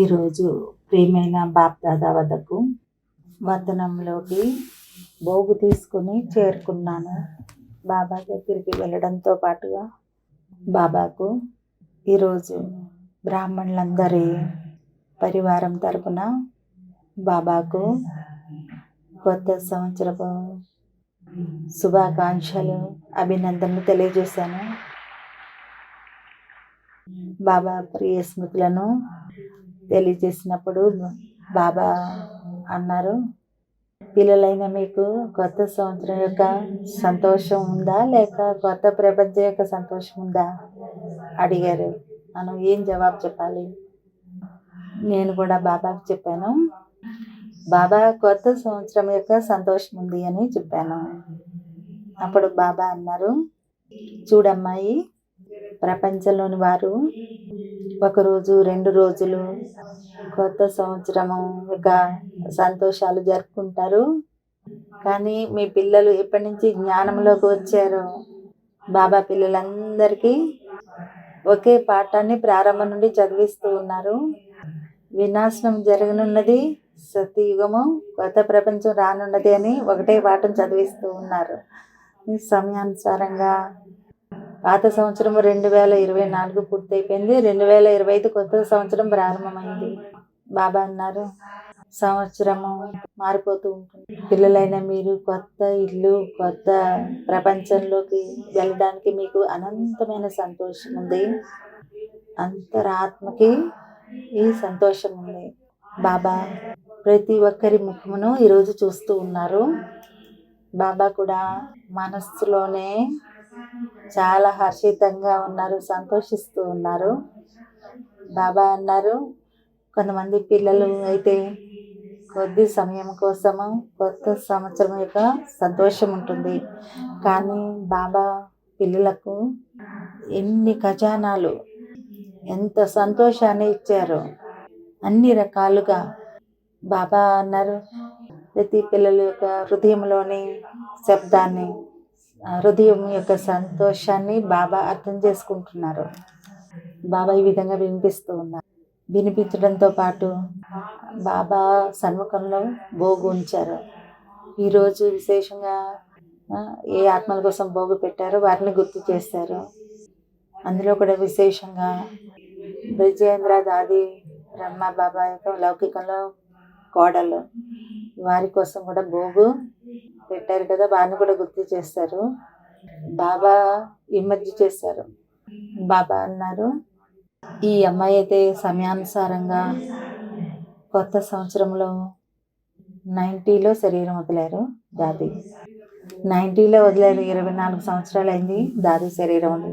ఈరోజు ప్రియమైన బాప్దాదా వద్దకు వతనంలోకి బోగు తీసుకుని చేరుకున్నాను. బాబా దగ్గరికి వెళ్ళడంతో పాటుగా బాబాకు ఈరోజు బ్రాహ్మణులందరి పరివారం తరపున బాబాకు కొత్త సంవత్సరపు శుభాకాంక్షలు అభినందనలు తెలియజేశాను. బాబా ప్రియ స్మృతులను తెలియజేసినప్పుడు బాబా అన్నారు పిల్లలైన మీకు కొత్త సంవత్సరం యొక్క సంతోషం ఉందా? లేక కొత్త ప్రపంచం యొక్క సంతోషం ఉందా? అడిగారు. మనం ఏం జవాబు చెప్పాలి? నేను కూడా బాబాకు చెప్పాను. బాబా కొత్త సంవత్సరం యొక్క సంతోషం ఉంది అని చెప్పాను. అప్పుడు బాబా అన్నారు చూడమ్మాయి ప్రపంచంలోని వారు ఒకరోజు రెండు రోజులు కొత్త సంవత్సరము ఒక సంతోషాలు జరుపుకుంటారు. కానీ మీ పిల్లలు ఎప్పటి నుంచి జ్ఞానంలోకి వచ్చారు బాబా పిల్లలందరికీ ఒకే పాఠాన్ని ప్రారంభం నుండి చదివిస్తూ ఉన్నారు. వినాశనం జరగనున్నది సత్యయుగము కొత్త ప్రపంచం రానున్నది అని ఒకటే పాఠం చదివిస్తూ ఉన్నారు. సమయానుసారంగా పాత సంవత్సరం రెండు వేల ఇరవై నాలుగు పూర్తయిపోయింది. రెండు వేల ఇరవై ఐదు కొత్త సంవత్సరం ప్రారంభమైంది. బాబా అన్నారు. సంవత్సరము మారిపోతూ ఉంటుంది. పిల్లలైన మీరు కొత్త ఇల్లు కొత్త ప్రపంచంలోకి వెళ్ళడానికి మీకు అనంతమైన సంతోషం ఉంది. అంతరాత్మకి ఈ సంతోషం ఉంది. బాబా ప్రతి ఒక్కరి ముఖమును ఈరోజు చూస్తూ ఉన్నారు. బాబా కూడా మనస్సులోనే చాలా హర్షితంగా ఉన్నారు సంతోషిస్తూ ఉన్నారు. బాబా అన్నారు కొంతమంది పిల్లలు అయితే కొద్ది సమయం కోసము కొత్త సంవత్సరం యొక్క సంతోషం ఉంటుంది. కానీ బాబా పిల్లలకు ఎన్ని ఖజానాలు ఎంత సంతోషాన్ని ఇచ్చారు అన్ని రకాలుగా బాబా అన్నారు. ప్రతి పిల్లల యొక్క హృదయంలోని శబ్దాన్ని హృదయం యొక్క సంతోషాన్ని బాబా అర్థం చేసుకుంటున్నారు. బాబా ఈ విధంగా వినిపిస్తూ ఉన్నారు. వినిపించడంతో పాటు బాబా సన్ముఖంలో భోగు ఉంచారు. ఈరోజు విశేషంగా ఏ ఆత్మల కోసం భోగు పెట్టారో వారిని గుర్తు చేశారు. అందులో కూడా విశేషంగా బ్రిజేంద్ర దాది బ్రహ్మ బాబా యొక్క లౌకికంలో కోడలు. వారి కోసం కూడా భోగు పెట్టారు కదా వారిని కూడా గుర్తు చేస్తారు. బాబా ఈ చేశారు. బాబా అన్నారు ఈ అమ్మాయి అయితే సమయానుసారంగా కొత్త సంవత్సరంలో నైంటీలో శరీరం వదిలారు దాది. నైంటీలో వదిలేరు ఇరవై నాలుగు సంవత్సరాలు అయింది దాది శరీరం ఉంది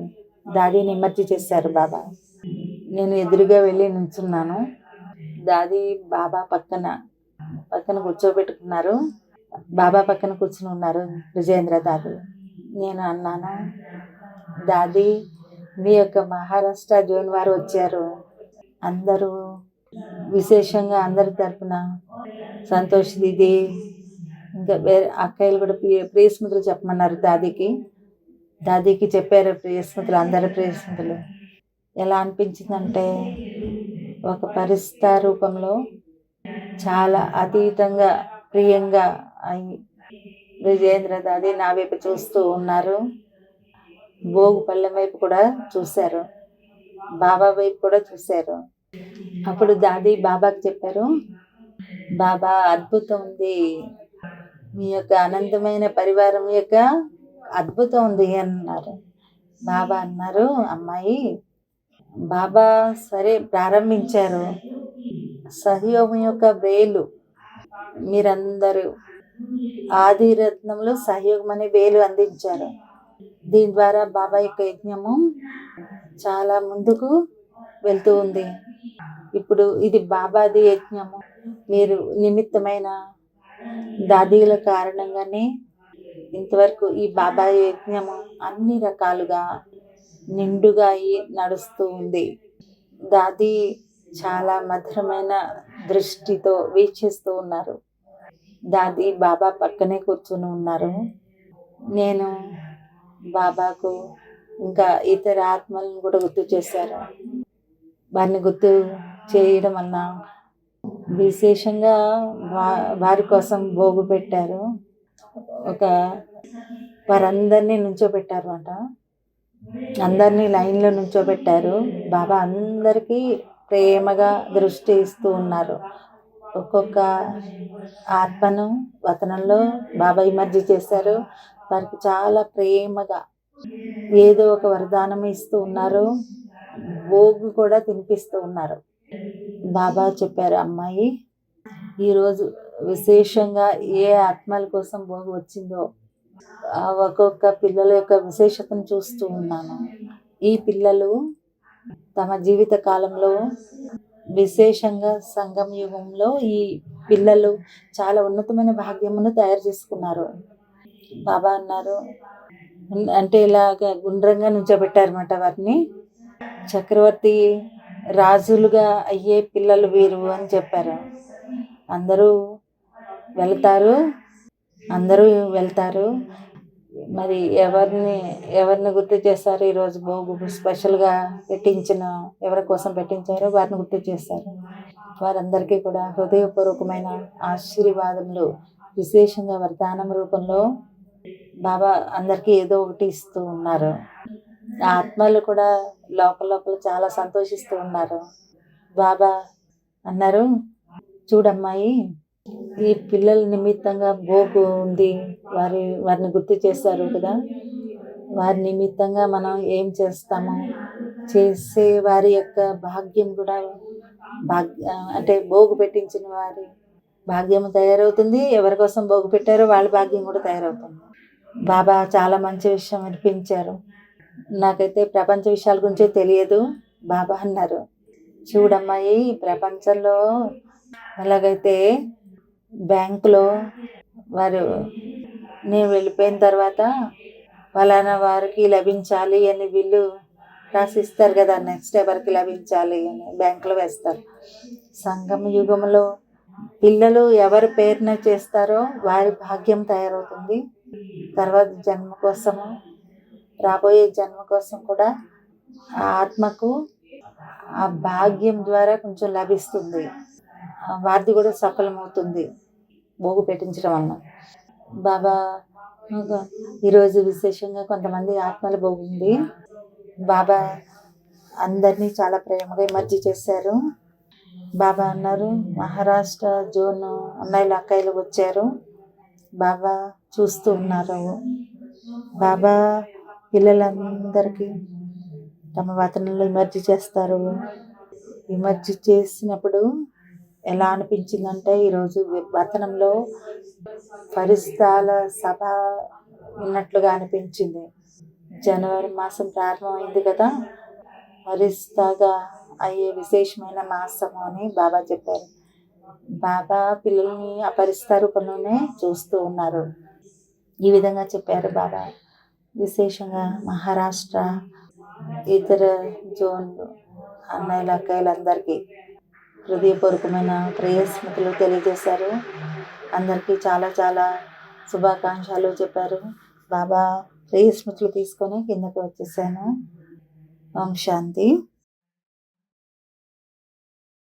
దాది నిమజ్జి చేశారు బాబా. నేను ఎదురుగా వెళ్ళి నిల్చున్నాను దాది బాబా పక్కన పక్కన కూర్చోబెట్టుకున్నారు. బాబా పక్కన కూర్చుని ఉన్నారు విజయేంద్ర దాది. నేను అన్నాను దాది మీ యొక్క మహారాష్ట్ర జోన్ వారు వచ్చారు. అందరూ విశేషంగా అందరి తరపున సంతోష్ దీది ఇంకా వేరే అక్కయ్యలు కూడా ప్రియ ప్రియస్మృతులు చెప్పమన్నారు దాదికి. దాదికి చెప్పారు ప్రియస్మృతులు అందరి ప్రియస్మృతులు. ఎలా అనిపించిందంటే ఒక పరిస్థిత రూపంలో చాలా అతీతంగా ప్రియంగా విజయేంద్ర దాది నా వైపు చూస్తూ ఉన్నారు. భోగు వైపు కూడా చూశారు. బాబా వైపు కూడా చూశారు. అప్పుడు దాది బాబాకి చెప్పారు బాబా అద్భుతం ఉంది. మీ యొక్క అనంతమైన పరివారం యొక్క అద్భుతం ఉంది అన్నారు. బాబా అన్నారు అమ్మాయి బాబా సరే ప్రారంభించారు. సహయోగం యొక్క వేలు. మీరందరూ ఆదిరత్నంలో సహయోగం అనే వేలు అందించారు. దీని ద్వారా బాబా యొక్క యజ్ఞము చాలా ముందుకు వెళ్తూ ఉంది. ఇప్పుడు ఇది బాబాది యజ్ఞము. మీరు నిమిత్తమైన దాదీల కారణంగానే ఇంతవరకు ఈ బాబా యజ్ఞము అన్ని రకాలుగా నిండుగా నడుస్తూ ఉంది. దాది చాలా మధురమైన దృష్టితో వీక్షిస్తూ ఉన్నారు. దాది బాబా పక్కనే కూర్చుని ఉన్నారు. నేను బాబాకు ఇంకా ఇతర ఆత్మలను కూడా గుర్తు చేశారు. వారిని గుర్తు చేయడం వలన విశేషంగా వా వారి కోసం భోగు పెట్టారు. ఒక వారందరినీ నుంచోబెట్టారు అంట అందరినీ లైన్లో నుంచోబెట్టారు. బాబా అందరికీ ప్రేమగా దృష్టి ఇస్తూ ఉన్నారు. ఒక్కొక్క ఆత్మను వతనంలో బాబా ఇమర్జీ చేశారు. వారికి చాలా ప్రేమగా ఏదో ఒక వరదానం ఇస్తూ ఉన్నారు. భోగు కూడా తినిపిస్తూ ఉన్నారు. బాబా చెప్పారు అమ్మాయి ఈరోజు విశేషంగా ఏ ఆత్మల కోసం భోగు వచ్చిందో ఆ ఒక్కొక్క పిల్లల యొక్క విశేషతను చూస్తూ ఉన్నాను. ఈ పిల్లలు తమ జీవిత కాలంలో విశేషంగా సంగం యుగంలో ఈ పిల్లలు చాలా ఉన్నతమైన భాగ్యమును తయారు చేసుకున్నారు. బాబా అన్నారు. అంటే ఇలాగ గుండ్రంగా నుంచోబెట్టారన్నమాట వారిని. చక్రవర్తి రాజులుగా అయ్యే పిల్లలు వీరు అని చెప్పారు. అందరూ వెళ్తారు. అందరూ వెళ్తారు. మరి ఎవరిని ఎవరిని గుర్తు చేస్తారు? ఈరోజు భోగు స్పెషల్గా పెట్టించిన ఎవరి కోసం పెట్టించారో వారిని గుర్తు చేస్తారు. వారందరికీ కూడా హృదయపూర్వకమైన ఆశీర్వాదములు. విశేషంగా వరదానం రూపంలో బాబా అందరికీ ఏదో ఒకటి ఇస్తూ ఉన్నారు. ఆ ఆత్మలు కూడా లోపల లోపల చాలా సంతోషిస్తూ ఉన్నారు. బాబా అన్నారు చూడమ్మాయి ఈ పిల్లల నిమిత్తంగా భోగు ఉంది వారి వారిని గుర్తు చేస్తారు కదా. వారి నిమిత్తంగా మనం ఏం చేస్తాము చేసే వారి యొక్క భాగ్యం కూడా భాగ్య అంటే భోగు పెట్టించిన వారి భాగ్యం తయారవుతుంది. ఎవరి కోసం భోగు పెట్టారో వాళ్ళ భాగ్యం కూడా తయారవుతుంది. బాబా చాలా మంచి విషయం వినిపించారు నాకైతే ప్రపంచ విషయాల గురించి తెలియదు. బాబా అన్నారు. చూడమ్మాయి ఈ ప్రపంచంలో ఎలాగైతే బ్యాంకులో వారు నేను వెళ్ళిపోయిన తర్వాత ఫలానా వారికి లభించాలి అని వీళ్ళు రాసిస్తారు కదా నెక్స్ట్ ఎవరికి లభించాలి అని బ్యాంకులో వేస్తారు. సంగమ యుగంలో పిల్లలు ఎవరి పేరున చేస్తారో వారి భాగ్యం తయారవుతుంది. తర్వాత జన్మ కోసము రాబోయే జన్మ కోసం కూడా ఆ ఆత్మకు ఆ భాగ్యం ద్వారా కొంచెం లభిస్తుంది. వారిది కూడా సఫలమవుతుంది. భోగు పెట్టించడం వలన బాబా ఈరోజు విశేషంగా కొంతమంది ఆత్మల భోగుంది బాబా అందరినీ చాలా ప్రేమగా ఎమర్జీ చేశారు. బాబా అన్నారు మహారాష్ట్ర జోన్ అన్నయ్యలు అక్కయ్యలు వచ్చారు. బాబా చూస్తూ ఉన్నారు. బాబా పిల్లలందరికీ తమ వతనంలో ఇమర్జీ చేస్తారు. ఇమర్జీ చేసినప్పుడు ఎలా అనిపించిందంటే ఈరోజు వతనంలో పరిస్థాల సభ ఉన్నట్లుగా అనిపించింది. జనవరి మాసం ప్రారంభమైంది కదా పరిస్థాగా అయ్యే విశేషమైన మాసము అని బాబా చెప్పారు. బాబా పిల్లల్ని అపరిస్థ రూపంలోనే చూస్తూ ఉన్నారు. ఈ విధంగా చెప్పారు బాబా. విశేషంగా మహారాష్ట్ర ఇతర జోన్లు అన్నయ్యలు అక్కయ్యలందరికీ హృదయపూర్వకమైన ప్రేయస్మృతులు తెలియజేశారు. అందరికీ చాలా చాలా శుభాకాంక్షలు చెప్పారు. బాబా ప్రేయస్మృతులు తీసుకొని కిందకి వచ్చేసాను. ఓం శాంతి.